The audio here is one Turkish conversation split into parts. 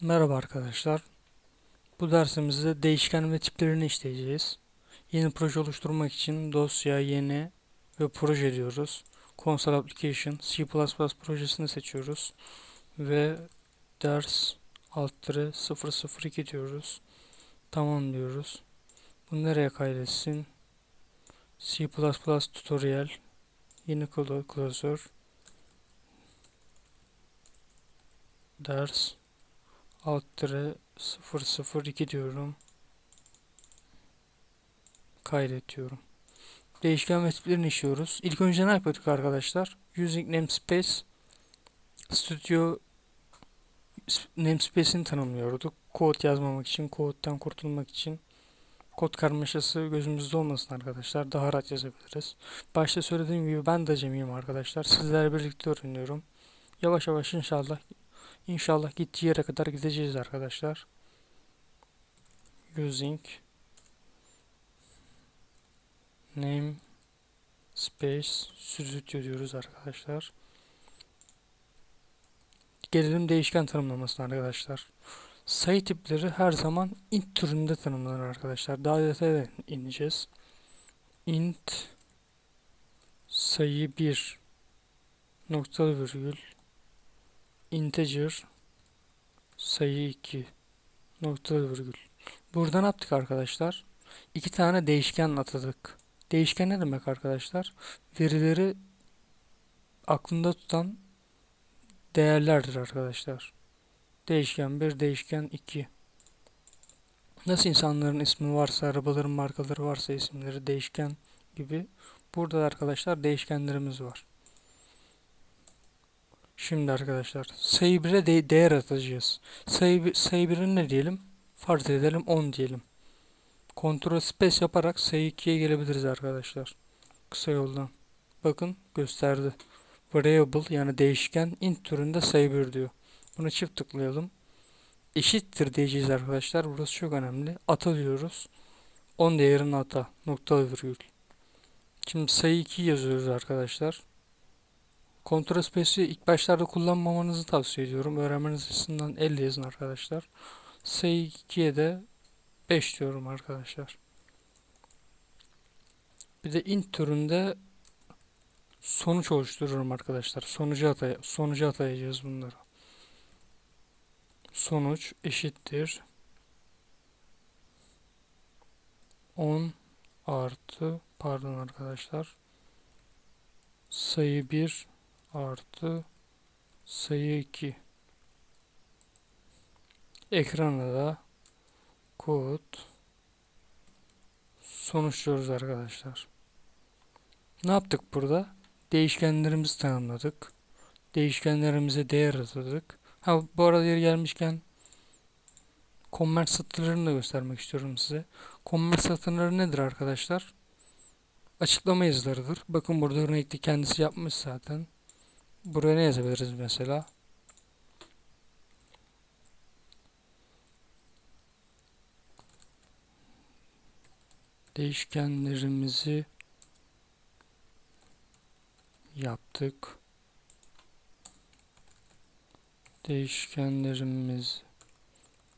Merhaba arkadaşlar. Bu dersimizde değişken ve tiplerini işleyeceğiz. Yeni proje oluşturmak için dosya, yeni ve proje diyoruz. Console Application, C++ projesini seçiyoruz. Ve ders alt 002 diyoruz. Tamam diyoruz. Bu nereye kaydetsin? C++ tutorial, yeni klasör, ders alt tere 002 diyorum. Kaydediyorum. Değişken ve tiplerini işliyoruz. İlk önce ne yapıyorduk arkadaşlar? Using namespace Studio namespace'ini tanımlıyorduk. Kod yazmamak için, koddan kurtulmak için kod karmaşası gözümüzde olmasın arkadaşlar. Daha rahat yazabiliriz. Başta söylediğim gibi ben de acemiyim arkadaşlar. Sizlerle birlikte öğreniyorum. Yavaş yavaş inşallah İnşallah gittiği yere kadar gideceğiz arkadaşlar. Using name space studio diyoruz arkadaşlar. Gelelim değişken tanımlamasına arkadaşlar. Sayı tipleri her zaman int türünde tanımlanır arkadaşlar. Daha detaya ineceğiz. int sayı 1 noktalı virgül integer sayı 2 nokta virgül. Burada ne yaptık arkadaşlar? İki tane değişken atadık. Değişken ne demek arkadaşlar? Verileri aklında tutan değerlerdir arkadaşlar. Değişken 1, değişken 2. Nasıl insanların ismi varsa, arabaların markaları varsa isimleri değişken gibi. Burada da arkadaşlar değişkenlerimiz var. Şimdi arkadaşlar sayı 1'e de değer atacağız. Sayı, sayı 1'e ne diyelim? Farz edelim 10 diyelim. Ctrl space yaparak sayı 2'ye gelebiliriz arkadaşlar. Kısa yoldan. Bakın gösterdi. Variable yani değişken int türünde sayı 1 diyor. Bunu çift tıklayalım. Eşittir diyeceğiz arkadaşlar. Burası çok önemli. Ata diyoruz. 10 değerini ata. Noktalı virgül. Şimdi sayı 2 yazıyoruz arkadaşlar. Ctrl Space'i ilk başlarda kullanmamanızı tavsiye ediyorum. Öğrenmeniz açısından elle yazın arkadaşlar. Sayı 2'ye de 5 diyorum arkadaşlar. Bir de int türünde sonuç oluştururum arkadaşlar. Sonucu, atay sonucu atayacağız bunları. Sonuç eşittir 10 artı pardon arkadaşlar sayı 1 artı sayı 2 ekrana da kod sonuçluyoruz arkadaşlar. Ne yaptık burada? Değişkenlerimizi tanımladık. Değişkenlerimize değer atadık. Ha bu arada yeri gelmişken Convert satırlarını da göstermek istiyorum size. Convert satırları nedir arkadaşlar? Açıklama yazılarıdır. Bakın burada örnekte kendisi yapmış zaten. Buraya ne yazabiliriz mesela? Değişkenlerimizi yaptık. Değişkenlerimiz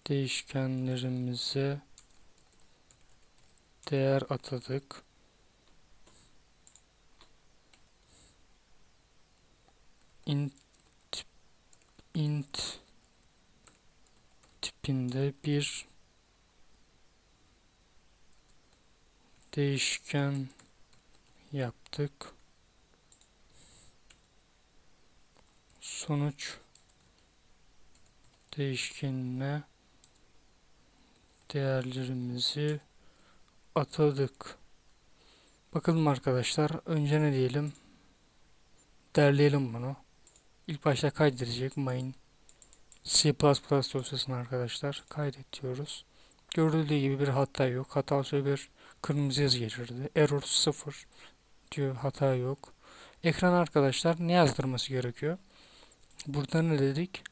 değişkenlerimize değer atadık. İnt int tipinde bir değişken yaptık. Sonuç değişkenine değerlerimizi atadık. Bakalım arkadaşlar. Önce ne diyelim? Derleyelim bunu. İlk başta kaydedecek main C++ dosyasını arkadaşlar kaydet diyoruz. Görüldüğü gibi bir hata yok. Hata bir kırmızı yazı geçirdi. Error 0 diyor hata yok. Ekran arkadaşlar ne yazdırması gerekiyor? Burada ne dedik?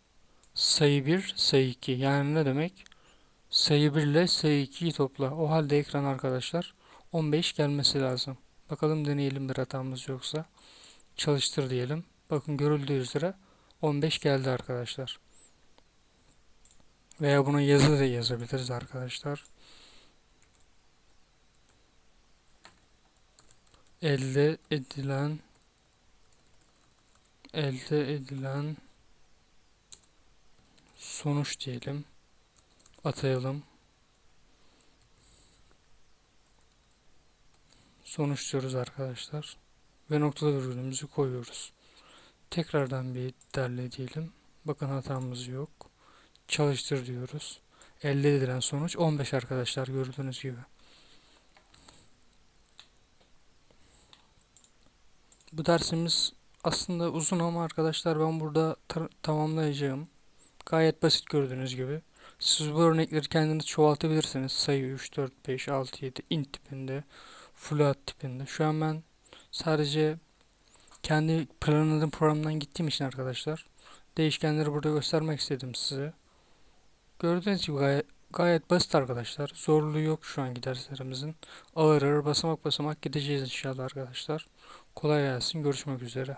Sayı 1, sayı 2. Yani ne demek? Sayı 1 ile sayı 2'yi topla. O halde ekran arkadaşlar 15 gelmesi lazım. Bakalım deneyelim bir hatamız yoksa. Çalıştır diyelim. Bakın görüldüğü üzere 15 geldi arkadaşlar. Veya buna yazı da yazabiliriz arkadaşlar. Elde edilen elde edilen sonuç diyelim. Atayalım. Sonuç diyoruz arkadaşlar. Ve noktalı virgülümüzü koyuyoruz. Tekrardan bir derle diyelim. Bakın hatamız yok. Çalıştır diyoruz. Elde edilen sonuç 15 arkadaşlar gördüğünüz gibi. Bu dersimiz aslında uzun ama arkadaşlar ben burada tamamlayacağım. Gayet basit gördüğünüz gibi. Siz bu örnekleri kendiniz çoğaltabilirsiniz. Sayı 3, 4, 5, 6, 7 int tipinde, float tipinde. Şu an ben sadece kendi planladığım programdan gittiğim için arkadaşlar değişkenleri burada göstermek istedim size. Gördüğünüz gibi gayet, gayet basit arkadaşlar. Zorluğu yok şu anki derslerimizin. Ağır ağır basamak basamak gideceğiz inşallah arkadaşlar. Kolay gelsin. Görüşmek üzere.